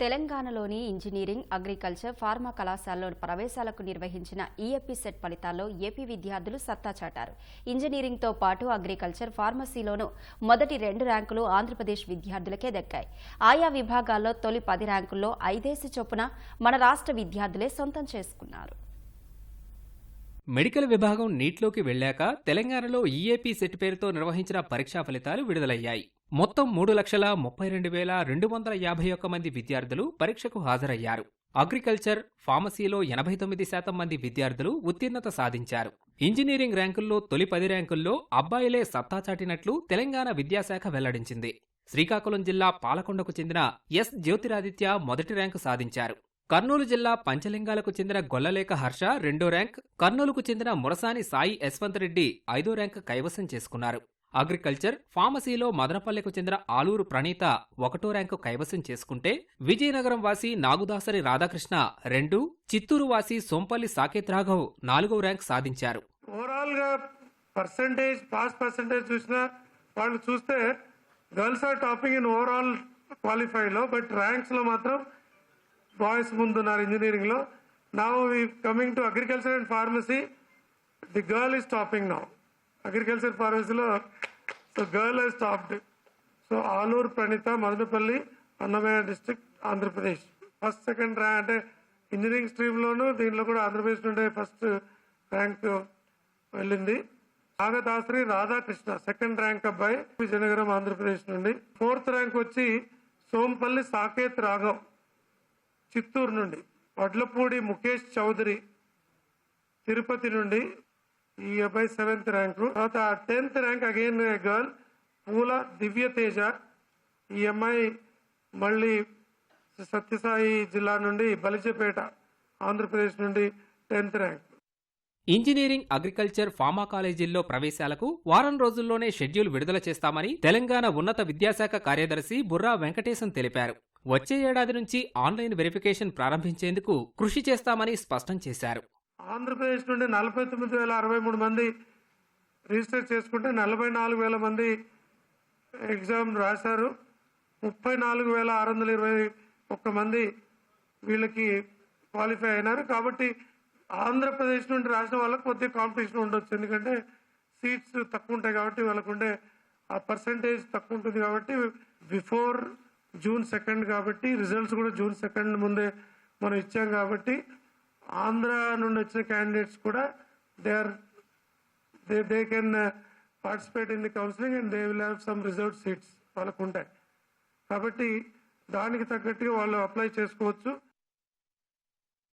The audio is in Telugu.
తెలంగాణలోని ఇంజనీరింగ్ అగ్రికల్చర్ ఫార్మా కళాశాలలో ప్రవేశాలకు నిర్వహించిన ఈఎపీ సెట్ ఫలితాల్లో ఏపీ విద్యార్థులు సత్తా చాటారు. ఇంజనీరింగ్తో పాటు అగ్రికల్చర్ ఫార్మసీలోనూ మొదటి రెండు ర్యాంకులు ఆంధ్రప్రదేశ్ విద్యార్థులకే దక్కాయి. ఆయా విభాగాల్లో తొలి పది ర్యాంకుల్లో ఐదేసి చొప్పున మన రాష్ట్ర విద్యార్థులే సొంతం చేసుకున్నారు. మెడికల్ విభాగం నీట్లోకి వెళ్ళాక తెలంగాణలో ఈఏపీ సెట్ పేరుతో నిర్వహించిన పరీక్షా ఫలితాలు విడుదలయ్యాయి. మొత్తం మూడు లక్షల ముప్పై రెండు వేల రెండు వందల యాభై ఒక్క మంది విద్యార్థులు పరీక్షకు హాజరయ్యారు. అగ్రికల్చర్ ఫార్మసీలో ఎనభై తొమ్మిది శాతం మంది విద్యార్థులు ఉత్తీర్ణత సాధించారు. ఇంజనీరింగ్ ర్యాంకుల్లో తొలి పది ర్యాంకుల్లో అబ్బాయిలే సత్తా చాటినట్లు తెలంగాణ విద్యాశాఖ వెల్లడించింది. శ్రీకాకుళం జిల్లా పాలకొండకు చెందిన ఎస్. జ్యోతిరాదిత్య మొదటి ర్యాంకు సాధించారు. కర్నూలు జిల్లా పంచలింగాలకు చెందిన గొల్లలేక హర్ష రెండో ర్యాంక్ కర్నూలుకు చెందిన మురసాని సాయి యశ్వంత్ రెడ్డి ఐదో ర్యాంక్ కైవసం చేసుకున్నారు. అగ్రికల్చర్ ఫార్మసీలో మదనపల్లెకు చెందిన ఆలూరు ప్రణీత ఒకటో ర్యాంకు కైవసం చేసుకుంటే విజయనగరం వాసి నాగుదాసరి రాధాకృష్ణ రెండు చిత్తూరు వాసి సోంపల్లి సాకేత్ రాఘవ్ నాలుగో ర్యాంక్ సాధించారు. ఓవరాల్గా పర్సంటేజ్ పాస్ పర్సంటేజ్ చూసినా వాళ్ళు చూస్తే girls are topping in overall క్వాలిఫైడ్లో but ర్యాంక్స్లో మాత్రం బాయ్స్ ముందున్నారు ఇంజనీరింగ్లో now coming to agriculture and pharmacy the girl is topping now agriculture ఫార్మసీలో so girl I stopped. So Aluru Pranitha Madanapalle Annamayya district Andhra Pradesh. First second rank అంటే ఇంజనీరింగ్ స్ట్రీమ్లోను దీంట్లో కూడా ఆంధ్రప్రదేశ్ నుండే ఫస్ట్ ర్యాంక్ వెళ్ళింది. నాగదాసరి రాధాకృష్ణ సెకండ్ ర్యాంక్ అబ్బాయి విజయనగరం ఆంధ్రప్రదేశ్ నుండి. ఫోర్త్ ర్యాంక్ వచ్చి సోంపల్లి సాకేత్ రాఘవ్ చిత్తూరు నుండి. వడ్లపూడి ముఖేష్ చౌదరి తిరుపతి నుండి. ఈ అబ్బాయి సెవెంత్ ర్యాంకు. తర్వాత tenth rank again girl Poola Divya Teja. ఈ అమ్మాయి మళ్ళీ సత్యసాయి జిల్లా నుండి బలిజపేట ఆంధ్రప్రదేశ్ నుండి tenth rank. Engineering agriculture pharma కాలేజీల్లో ప్రవేశాలకు వారం రోజుల్లోనే షెడ్యూల్ విడుదల చేస్తామని తెలంగాణ ఉన్నత విద్యాశాఖ కార్యదర్శి బుర్రా వెంకటేశం తెలిపారు. వచ్చే ఏడాది నుంచి ఆన్లైన్ వెరిఫికేషన్ ప్రారంభించేందుకు కృషి చేస్తామని స్పష్టం చేశారు. ఆంధ్రప్రదేశ్ నుండి నలభై తొమ్మిది వేల అరవై మూడు మంది రిజిస్టర్ చేసుకుంటే నలభై నాలుగు వేల మంది ఎగ్జామ్ రాశారు. ముప్పై నాలుగు వేల ఆరు వందల ఇరవై ఒక్క మంది వీళ్ళకి క్వాలిఫై అయినారు. కాబట్టి ఆంధ్రప్రదేశ్ నుండి రాసిన వాళ్ళకి కొద్దిగా కాంపిటీషన్ ఉండొచ్చు. ఎందుకంటే సీట్స్ తక్కువ ఉంటాయి కాబట్టి వాళ్ళకు ఉండే ఆ పర్సంటేజ్ తక్కువ ఉంటుంది కాబట్టి బిఫోర్ జూన్ సెకండ్ కాబట్టి రిజల్ట్స్ కూడా జూన్ సెకండ్ ముందే మనం ఇచ్చాం కాబట్టి ఆంధ్ర నుండి వచ్చిన క్యాండిడేట్స్ కూడా they are they they can participate in the counselling and they will have some reserve seats వాళ్ళకు ఉంటాయి కాబట్టి దానికి తగ్గట్టుగా వాళ్ళు అప్లై చేసుకోవచ్చు.